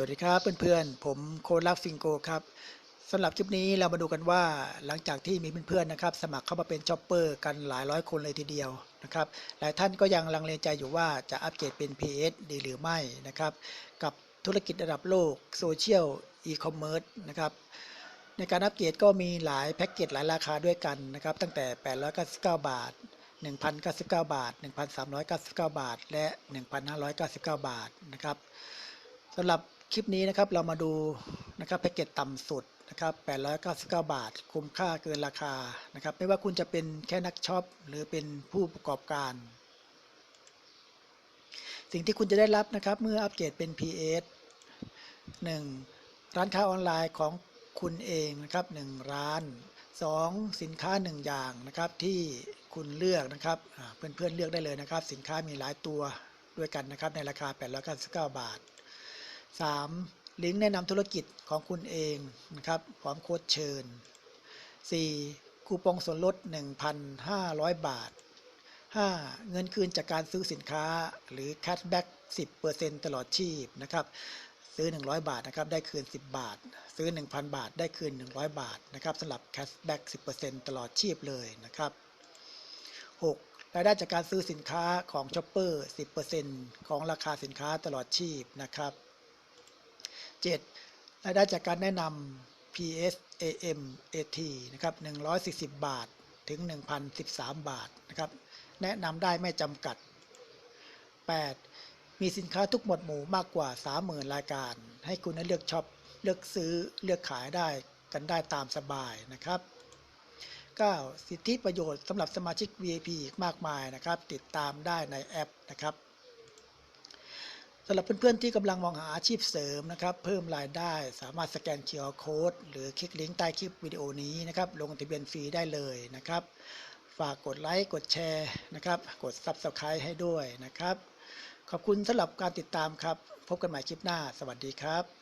สวัสดีครับเพื่อนๆ ผมโคลักฟิงโกครับสำหรับคลิปนี้เรามาดูกันว่าหลังจากที่มีเพื่อนๆนะครับ สมัครเข้ามาเป็นช็อปเปอร์กันหลายร้อยคนเลยทีเดียวนะครับหลายท่านก็ยังลังเลใจอยู่ว่าจะอัปเกรดเป็น PS ดีหรือไม่นะครับ กับธุรกิจระดับโลกโซเชียลอีคอมเมิร์ซนะครับในการอัปเกรดก็มีหลายแพ็กเกจหลายราคาด้วยกันนะครับ ตั้งแต่ 899 บาท1,099 บาท 1,399 บาท และ 1,599 บาทนะครับสำหรับ คลิปนี้นะครับเรามาดูนะครับแพ็กเกจต่ำสุดนะครับ899 บาท คุ้มค่าเกินราคานะครับ ไม่ว่าคุณจะเป็นแค่นักช็อปหรือเป็นผู้ประกอบการ สิ่งที่คุณจะได้รับนะครับ เมื่ออัปเกรดเป็น PS 1. ร้านค้าออนไลน์ของคุณเองนะครับ 1 ร้าน 2. สินค้า 1 อย่างนะครับที่คุณเลือกนะครับเพื่อนๆเลือกได้เลยนะครับ สินค้ามีหลายตัวด้วยกันนะครับในราคา 899 บาท 3. ลิงก์แนะนำธุรกิจของคุณเองนะครับพร้อมโค้ดเชิญ 4. คูปองส่วนลด 1,500 บาท 5. เงินคืนจากการซื้อสินค้าหรือแคชแบ็ก10%ตลอดชีพนะครับซื้อ 100 บาทนะครับได้คืน 10 บาท ซื้อ 1,000 บาทได้คืน 100 บาทนะครับสำหรับแคชแบ็ก10%ตลอดชีพเลยนะครับ 6. รายได้จากการซื้อสินค้าของช็อปเปอร์ 10%ของราคาสินค้าตลอดชีพนะครับ 7. รายได้จากการแนะนำ PSAM AT นะครับ140 บาทถึง 1,013 บาทนะครับแนะนำได้ไม่จำกัด 8. มีสินค้าทุกหมวดหมู่มากกว่า 30,000 รายการ ให้คุณได้เลือกช็อปเลือกซื้อเลือกขายได้กันได้ตามสบายนะครับ 9. สิทธิประโยชน์สำหรับสมาชิก VIP อีกมากมายนะครับ ติดตามได้ในแอปนะครับ สำหรับเพื่อนๆที่กำลังมองหาอาชีพเสริมนะครับ เพิ่มรายได้สามารถสแกน QR Code หรือคลิกลิงก์ใต้คลิปวิดีโอนี้นะครับ ลงทะเบียนฟรีได้เลยนะครับ ฝากกดไลค์กดแชร์นะครับ กด Subscribe ให้ด้วยนะครับ ขอบคุณสำหรับการติดตามครับ พบกันใหม่คลิปหน้า สวัสดีครับ